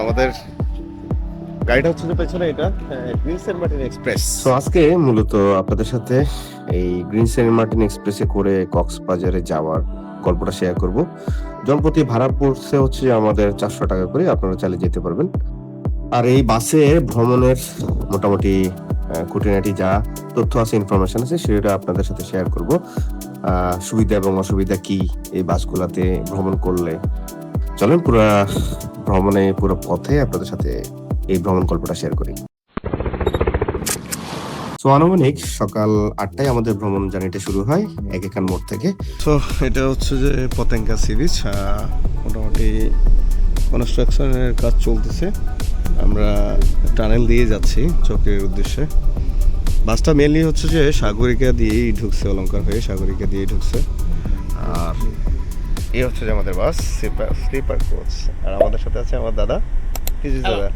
আমাদের গাড়িটা হচ্ছে পেছনে এটা গ্রিন সেন্ট মার্টিন এক্সপ্রেস। তো আজকে মূলত আপনাদের সাথে এই গ্রিন সেন্ট মার্টিন এক্সপ্রেসে করে কক্সবাজারে যাওয়ার গল্পটা শেয়ার করব। জনপ্রতি ভাড়া পড়ছে হচ্ছে আমাদের চারশো টাকা করে আপনারা চালিয়ে যেতে পারবেন। আর এই বাসে ভ্রমণের মোটামুটি খুঁটিনাটি যা তথ্য আছে ইনফরমেশন আছে, সেটা আপনাদের সাথে শেয়ার করব। সুবিধা এবং অসুবিধা কি এই বাসগুলাতে ভ্রমণ করলে? চলেন পুরো ভ্রমণে, পুরো পথে আপনাদের সাথে এই ভ্রমণ গল্পটা শেয়ার করি। তো আনুমানিক সকাল আটটায় আমাদের ভ্রমণ জার্নিটা শুরু হয় এক একান মোড় থেকে। তো এটা হচ্ছে যে পতেঙ্গা সিরিজ মোটামুটি কনস্ট্রাকশনের কাজ চলতেছে। আমরা টানেল দিয়ে যাচ্ছি চক্রের উদ্দেশ্যে। বাসটা মেনলি হচ্ছে যে সাগরিকা দিয়েই ঢুকছে অলঙ্কার হয়ে সাগরিকা দিয়েই ঢুকছে। আর এই হচ্ছে যে আমাদের বাস স্লিপার স্লিপার কোচ। আর আমাদের সাথে আছে আমার দাদা কিছু দাদা।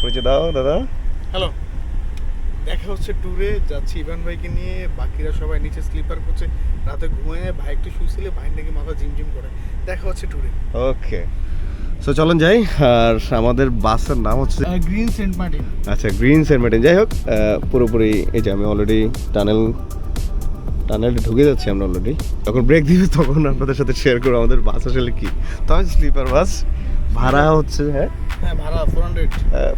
পরিচয় দাও দাদা। হ্যালো দেখা হচ্ছে ট্যুরে যাচ্ছি ইভান ভাইকে নিয়ে বাকিরা সবাই নিচে স্লিপার করছে রাতে ঘুমিয়ে ভাই একটু শুয়েছিলে ভাই নাকি মাথা ঝিমঝিম করে। দেখা হচ্ছে ট্যুরে ওকে সো চলেন যাই আর আমাদের বাসের নাম হচ্ছে গ্রিন সেন্ট মার্টিন। আচ্ছা গ্রিন সেন্ট মার্টিন। যাই হোক পুরোপুরি এই যে আমি অলরেডি টানেল টানেলে ঢুকে যাচ্ছি আমরা অলরেডি যখন ব্রেক দিবে তখন আপনাদের সাথে শেয়ার করব আমাদের বাস আসলে কি। তবে স্লিপার বাস ভাড়া হচ্ছে হ্যাঁ?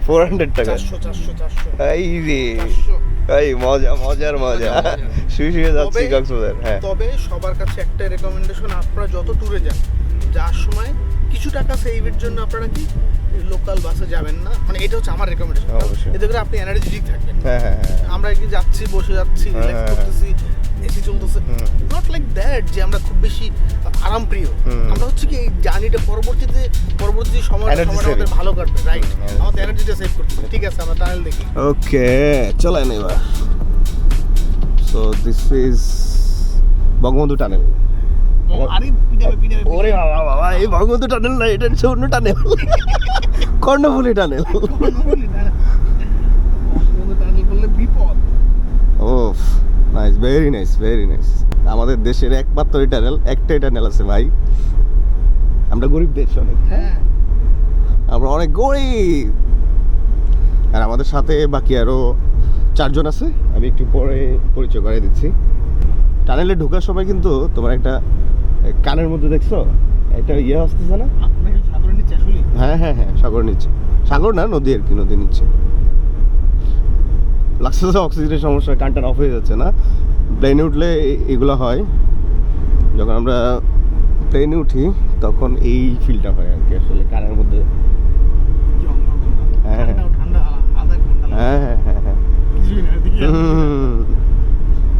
ফোর হান্ড্রেড টাকা। চারশো চারশো চারশো। এই রে এই মজা মজার মজা। মজা, মজা। শুয়ে শুয়ে যাচ্ছি কক্সবাজার তবে সবার কাছে একটাই রেকমেন্ডেশন আপনারা যত ট্যুরে যান যাওয়ার সময় কিছু টাকা সেভের জন্য আপনারা কি লোকাল বাসে যাবেন না? মানে এটা হচ্ছে আমার রেকমেন্ডেশন অবশ্যই। এতে করে আপনি এনার্জেটিক থাকবেন। হ্যাঁ হ্যাঁ হ্যাঁ। আমরা কি যাচ্ছি বসে যাচ্ছি করতেছি এসি চলতেছে নট লাইক দ্যাট যে আমরা খুব বেশি আরাম প্রিয় আমরা হচ্ছে কি এই জার্নিটা পরবর্তীতে পরবর্তী সময় আমাদের ভালো কাটবে রাইট আমাদের এনার্জিটা সেভ করতেছে ঠিক আছে আমরা টানেল দেখি। ওকে চলেন এবার। So this is Bangabandhu tunnel ওরে বাবা বাবা এই বঙ্গবন্ধু টানেল না এটা হচ্ছে অন্য tunnel Karnaphuli tunnel nice very nice very nice আমাদের দেশের একমাত্র এই টানেল একটাই আছে ভাই। আমরা গরিব দেশ অনেক হ্যাঁ? আমরা অনেক গরিব। আর আমাদের সাথে বাকি আরও চারজন আছে আমি একটু পরে পরিচয় করে দিচ্ছি। টানেলে ঢোকার সময় কিন্তু তোমার একটা কানের মধ্যে দেখছ? একটা ইয়ে আসতেছে না? হ্যাঁ হ্যাঁ হ্যাঁ সাগর নিচ্ছে সাগর না নদী আর কি নদী নিচ্ছে লাগছে অক্সিজেনের সমস্যা কানটান অফ হয়ে যাচ্ছে না। প্লেনে উঠলে এগুলো হয়। যখন আমরা প্লেনে উঠি তখন এই ফিলটা হয় আর কি আসলে কানের মধ্যে। হ্যাঁ, হ্যাঁ। হ্যাঁ হ্যাঁ হ্যাঁ হ্যাঁ।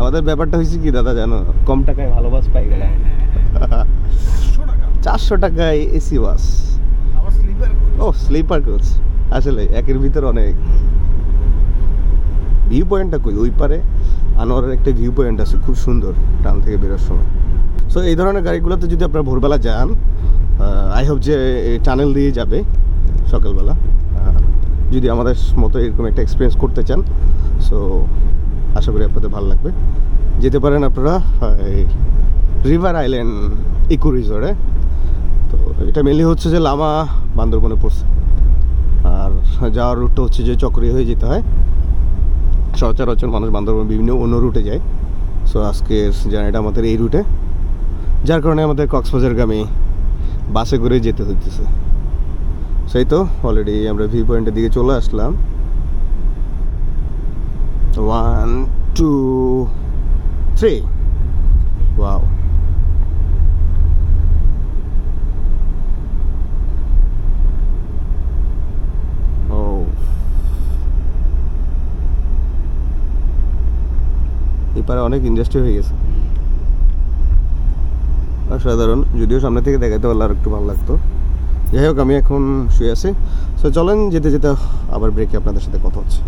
আমাদের ব্যাপারটা হয়েছে কি দাদা জানো? কম টাকায় ভালো বাস পাই গেলাম চারশো টাকায় এসি বাস ও স্লিপার কোচ আসলে একের ভিতর অনেক। ভিউ পয়েন্টটা কই? ওই পারে আনোয়ারের একটা ভিউ পয়েন্ট আছে, খুব সুন্দর, টান থেকে বেরোর সময়। সো এই ধরনের গাড়িগুলোতে যদি আপনারা ভোরবেলা যান আই হোপ যে টানেল দিয়ে যাবে সকালবেলা। যদি আমাদের মতো এরকম একটা এক্সপিরিয়েন্স করতে চান সো আশা করি আপনাদের ভালো লাগবে। যেতে পারেন আপনারা রিভার আইল্যান্ড ইকো রিসোর্টে তো, এটা মেনলি হচ্ছে যে লামা বান্দরবনে পড়ছে। আর যাওয়ার রুটটা হচ্ছে যে চক্রি হয়ে যেতে হয়। সচরাচর মানুষ বান্দরবন বিভিন্ন অন্য রুটে যায়। সো আজকের জার্নিটা আমাদের এই রুটে যার কারণে আমাদের কক্সবাজারগামী বাসে করে যেতে হইতেছে। সেই তো অলরেডি আমরা ভিউ পয়েন্টের দিকে চলে আসলাম। ওয়ান টু থ্রি ওয়াও ও এপারে অনেক ইন্ডাস্ট্রি হয়ে গেছে। অসাধারণ, যদিও সামনে থেকে দেখাতে পারলে আর একটু ভালো লাগতো। যাই হোক, আমি এখন শুয়ে আছি। সো চলেন, যেতে যেতে আবার ব্রেকে আপনাদের সাথে কথা হচ্ছে।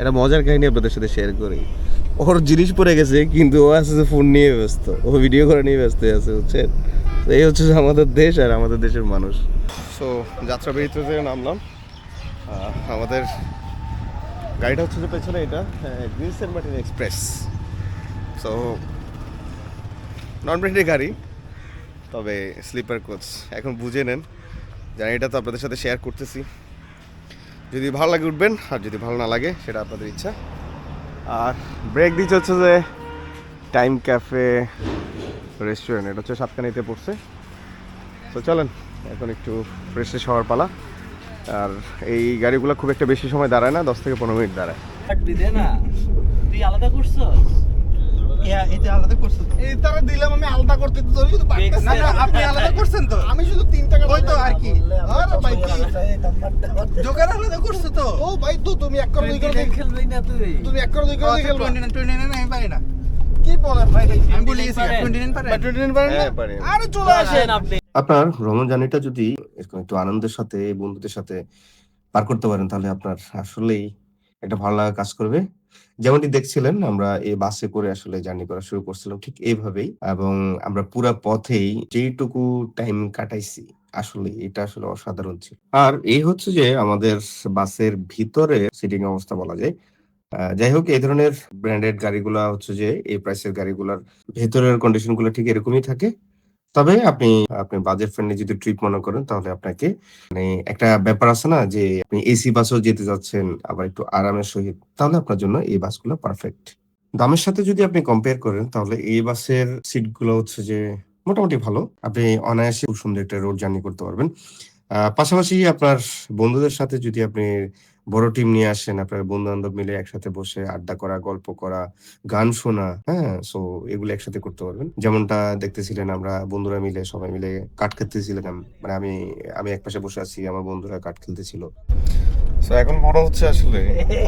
একটা মজার কাহিনী আপনাদের সাথে শেয়ার করি। ওর জিনিস পড়ে গেছে, কিন্তু ও আছে যে ফোন নিয়ে ব্যস্ত। ও ভিডিও করে নিয়ে ব্যস্ত আছে হচ্ছে তো এই হচ্ছে আমাদের দেশ আর আমাদের দেশের মানুষ। সো যাত্রা বেরিতে নামলাম। আমাদের গাড়িটা হচ্ছে যে পেছনে এটা Green Saint Martin express. So non ব্র্যান্ডের গাড়ি, তবে স্লিপার কোচ এখন বুঝে নেন, জানি এটা তো আপনাদের সাথে শেয়ার করতেছি। যদি ভালো লাগে উঠবেন, আর যদি ভালো না লাগে, সেটা আপনাদের ইচ্ছা। আর ব্রেক দিচ্ছে হচ্ছে যে টাইম ক্যাফে রেস্টুরেন্ট এটা হচ্ছে সাতকানিতে পড়ছে। তো চলেন, এখন একটু ফ্রেশ ফ্রেশ হওয়ার পালা। আর এই গাড়িগুলো খুব একটা বেশি সময় দাঁড়ায় না, দশ থেকে পনেরো মিনিট দাঁড়ায়। তুই আলাদা করছ এটা আলাদা করছ তো। দিলাম আমি আলাদা করতে তো শুধু না না আপনি আলাদা করছেন তো। আমি শুধু তিন টাকা ওই তো আর কি। আরে ভাই কি? জোকার আলাদা করছ তো? ও ভাই তো তুমি এক করো দুই করো খেলবি না তুই। তুমি এক করো দুই করো 29 29 আমি পারি না। কি বলেন ভাই? আমি বলে 29 পারেন। 29 পারেন। না? পারি। আরে চলে আসেন আসেন। আপনি। আপনার ভ্রমণ জার্নিটা যদি এরকম একটু আনন্দের সাথে বন্ধুদের সাথে পার করতে পারেন তাহলে আপনার আসলেই একটা ভালো লাগা কাজ করবে। যেমনটি দেখছিলেন, আমরা এই বাসে করে আসলে জার্নি করা শুরু করছিলাম ঠিক এইভাবেই এবং আমরা পুরা পথেই যেইটুকু টাইম কাটাইছি, আসলে এটা আসলে অসাধারণ ছিল। আর এই হচ্ছে যে আমাদের বাসের ভিতরে সিটিং অবস্থা বলা যায়। যাই হোক, এই ধরনের ব্র্যান্ডেড গাড়িগুলা হচ্ছে যে, এই প্রাইসের গাড়িগুলার ভেতরের কন্ডিশনগুলো ঠিক এরকমই থাকে। তবে আপনি আপনি বাজেট ফ্রেন্ডলি যদি ট্রিপ মনে করেন, তাহলে আপনাকে মানে একটা ব্যাপার আছে না যে আপনি এসি বাসও যেতে যাচ্ছেন, আবার একটু আরামের সহিত, তাহলে আপনার জন্য এই বাসগুলো পারফেক্ট দামের সাথে যদি আপনি কম্পেয়ার করেন, তাহলে এই বাসের সিটগুলো হচ্ছে যে মোটামুটি ভালো। আপনি অনায়াসে খুব সুন্দর একটা রোড জার্নি করতে পারবেন। পাশাপাশি আপনার বন্ধুদের সাথে যদি আপনি বড় টিম নিয়ে আসেন, আপনার বন্ধু বান্ধব মিলে একসাথে বসে আড্ডা করা, গল্প করা, গান শোনা হ্যাঁ? সো এগুলো একসাথে করতে পারবেন। যেমনটা দেখতেছিলেন আমরা বন্ধুরা মিলে, সবাই মিলে কাঠ খেলতেছিলাম মানে আমি আমি এক পাশে বসে আছি, আমার বন্ধুরা কাঠ খেলতেছিল। সো এখন বড় হচ্ছে আসলে।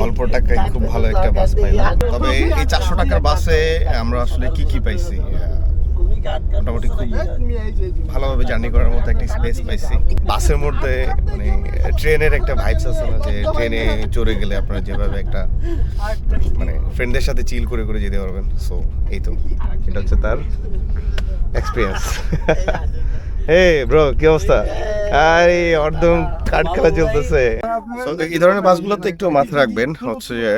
অল্প টাকায় খুব ভালো একটা বাস পাইলাম। তবে এই চারশো টাকার বাসে আমরা আসলে কি কি পাইছি? মোটামুটি খুব ভালোভাবে জার্নি করার মতো একটা স্পেস পাইছি। বাসের মধ্যে মানে ট্রেনের একটা ভাইবস আছে না যে ট্রেনে চড়ে গেলে আপনারা যেভাবে একটা মানে ফ্রেন্ডদের সাথে চিল করে করে যেতে পারবেন। সো এই তো। এটা হচ্ছে তার এক্সপিরিয়েন্স হে ব্রো কি অবস্থা? আরে অর্ধম কাঠ খেলা চলতেছে। এই ধরনের বাসগুলোতে একটু মাথা রাখবেন হচ্ছে যে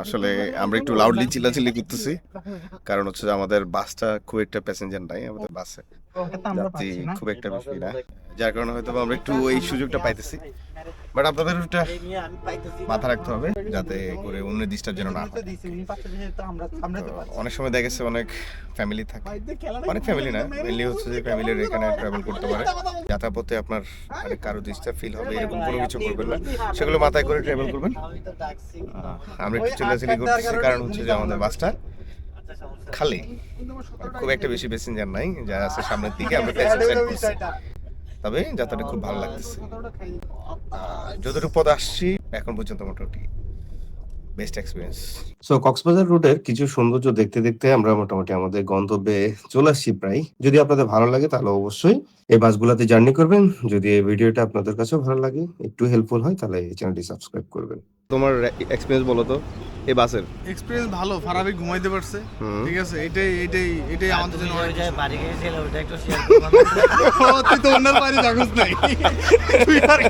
আসলে আমরা একটু লাউডলি চিল্লাচিল্লি করতেছি। কারণ হচ্ছে যে আমাদের বাসটা খুব একটা প্যাসেঞ্জার নাই আমাদের বাসে। যাত্রী খুব একটা বেশি না। যার কারণে হয়তো আমরা একটু এই সুযোগটা পাইতেছি। বাট আপনাদের ওটা মাথা রাখতে হবে যাতে করে অন্য ডিস্টার্ব যেন না অনেক সময় দেখা গেছে অনেক ফ্যামিলি থাকে। অনেক ফ্যামিলি না মেনলি হচ্ছে যে ফ্যামিলির এখানে ট্রাভেল করতে পারে। যাতায়াতে আপনার মানে কারও ডিস্টার্ব ফিল হবে, এরকম কোনো কিছু করবেন না। সেগুলো মাথায় করে ট্রাভেল করবেন। আমরা একটু চিল্লাচিল্লি করতেছি, কারণ হচ্ছে যে আমাদের বাসটা খালি। খুব একটা বেশি প্যাসেঞ্জার নাই, যারা আছে সামনের দিকে, আমরা প্যাসেঞ্জার তবে যাত্রাটা খুব ভালো লাগতেছে। যতটুকু পদ আসছি এখন পর্যন্ত মোটামুটি বেস্ট এক্সপিরিয়েন্স সো কক্সবাজার রুটের কিছু সৌন্দর্য দেখতে দেখতে আমরা মোটামুটি আমাদের গন্তব্যে চলে আসছি প্রায়। যদি আপনাদের ভালো লাগে তাহলে অবশ্যই এই বাসগুলোতে জার্নি করবেন। যদি এই ভিডিওটা আপনাদের কাছেও ভালো লাগে একটু হেল্পফুল হয় তাহলে এই চ্যানেলটি সাবস্ক্রাইব করবেন। তোমার এক্সপিরিয়েন্স বলো তো এই বাসের? এক্সপিরিয়েন্স ভালো ফারাবি ঘুমাইতে পারছে। ঠিক আছে এটাই এটাই এটাই আমাদের জন্য অনেক কিছু। বাড়ি গিয়েছিল ওটা একটু শেয়ার ও, তুই তো অন্যের বাড়ি যাগস নাই। তুই আর।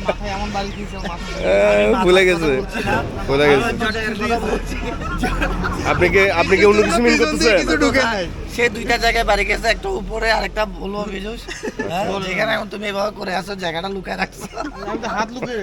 মাথায় এমন বাড়ি দিয়েছে মাথায় ভুলে গেছে ভুলে গেছে। আপনি কি আপনি কি অন্য কিছু মিন দিয়ে করতেছেন কিছু ঢুকে নাই। সে দুইটা জায়গায় বাড়ি গেছে একটা উপরে আর একটা বলব বিজুস যেখানে এখন তুমি এভাবে করে আসো জায়গাটা লুকায় রাখছো। আমি তো হাত লুকিয়ে